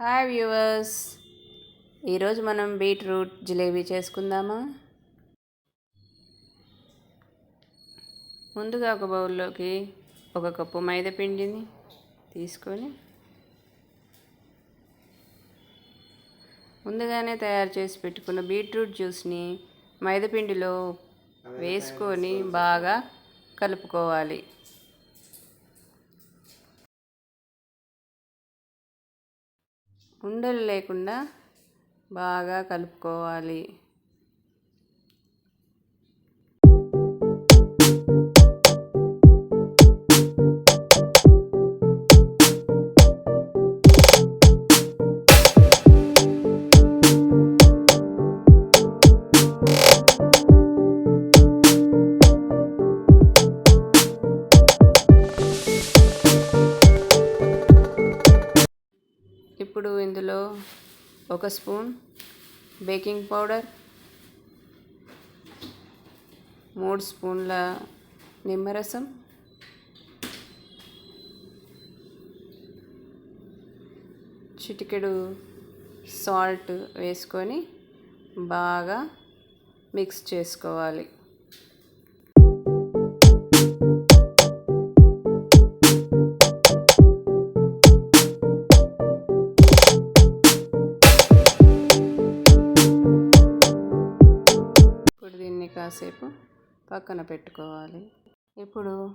Hi viewers. ఈరోజు మనం beetroot jalebi చేసుకుందామా? ముందుగా ఒక బౌల్లోకి ఒక కప్పు మైదా పిండిని తీసుకొని ముందుగానే తయారు చేసి పెట్టుకున్న బీట్రూట్ జ్యూస్ని మైదా పిండిలో వేసుకొని బాగా కలుపుకోవాలి. ఉండలు లేకుండా బాగా కలుపుకోవాలి. ఇందులో ఒక స్పూన్ బేకింగ్ పౌడర్ మూడు స్పూన్ల నిమ్మరసం చిటికెడు సాల్ట్ వేసుకొని బాగా మిక్స్ చేసుకోవాలి. కాసేపు పక్కన పెట్టుకోవాలి. ఇప్పుడు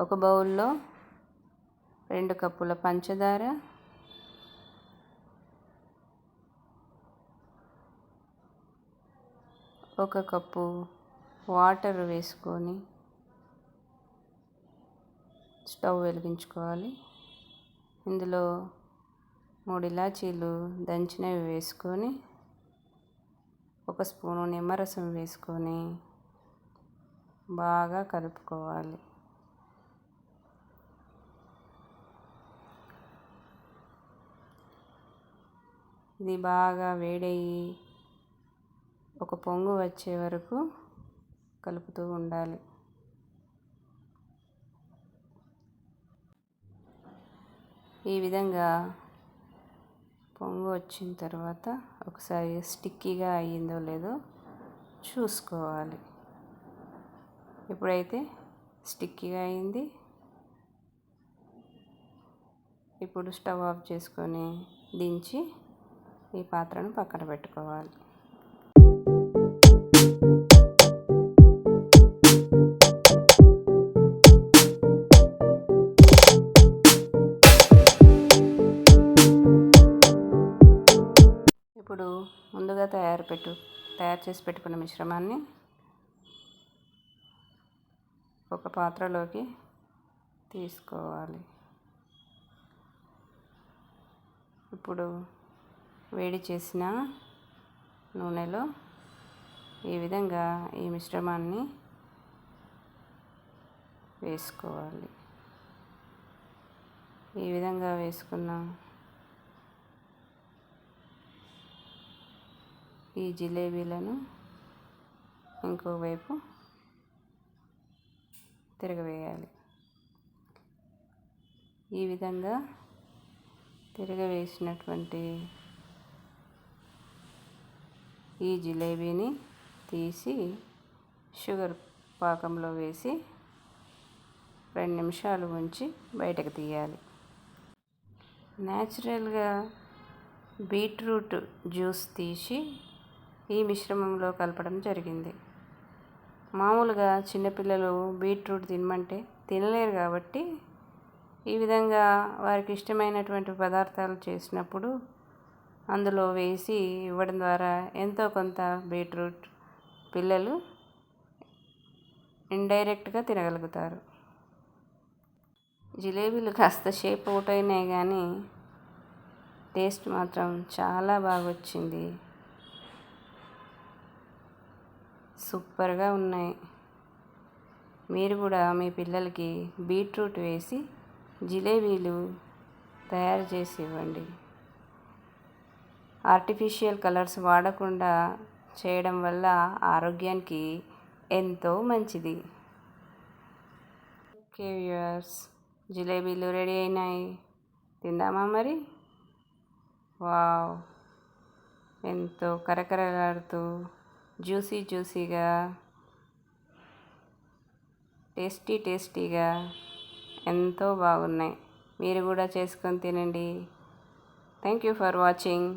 ఒక బౌల్లో రెండు కప్పుల పంచదార ఒక కప్పు వాటర్ వేసుకొని స్టవ్ వెలిగించుకోవాలి. ఇందులో మూడు ఇలాచీలు దంచినవి వేసుకొని ఒక స్పూను నిమ్మరసం వేసుకొని బాగా కలుపుకోవాలి. ఇది బాగా వేడయ్యి ఒక పొంగు వచ్చే వరకు కలుపుతూ ఉండాలి. ఈ విధంగా పొంగు వచ్చిన తర్వాత ఒకసారి స్టిక్కీగా అయ్యిందో లేదో చూసుకోవాలి. ఇప్పుడైతే స్టిక్కీగా అయింది ఇప్పుడు స్టవ్ ఆఫ్ చేసుకొని దించి ఈ పాత్రను పక్కన పెట్టుకోవాలి. ఇప్పుడు ముందుగా తయారు పెట్టు తయారు చేసి పెట్టుకున్న మిశ్రమాన్ని ఒక పాత్రలోకి తీసుకోవాలి. ఇప్పుడు వేడి చేసిన నూనెలో ఈ విధంగా ఈ మిశ్రమాన్ని వేసుకోవాలి. ఈ విధంగా వేసుకున్న ఈ జిలేబీలను ఇంకోవైపు తిరగవేయాలి. ఈ విధంగా తిరగవేసినటువంటి ఈ జిలేబీని తీసి షుగర్ పాకంలో వేసి రెండు నిమిషాలు ఉంచి బయటకు తీయాలి. న్యాచురల్గా బీట్రూట్ జ్యూస్ తీసి ఈ మిశ్రమంలో కలపడం జరిగింది. మామూలుగా చిన్నపిల్లలు బీట్రూట్ తినమంటే తినలేరు కాబట్టి ఈ విధంగా వారికి ఇష్టమైనటువంటి పదార్థాలు చేసినప్పుడు అందులో వేసి ఇవ్వడం ద్వారా ఎంతో కొంత బీట్రూట్ పిల్లలు ఇండైరెక్ట్గా తినగలుగుతారు. జిలేబీలు కాస్త షేప్ అవుట్ అయినాయి కానీ టేస్ట్ మాత్రం చాలా బాగా వచ్చింది సూపర్గా ఉన్నాయి. మీరు కూడా మీ పిల్లలకి బీట్రూట్ వేసి జిలేబీలు తయారు చేసి ఇవ్వండి. ఆర్టిఫిషియల్ కలర్స్ వాడకుండా చేయడం వల్ల ఆరోగ్యానికి ఎంతో మంచిది. ఓకే వ్యూయర్స్ జిలేబీలు రెడీ అయినాయి. తిందామా మరి? వావ్! ఎంతో కరకరలాడుతూ జ్యూసీ జ్యూసీగా టేస్టీ టేస్టీగా ఎంతో బాగున్నాయి. మీరు కూడా చేసుకొని తినండి. Thank you for watching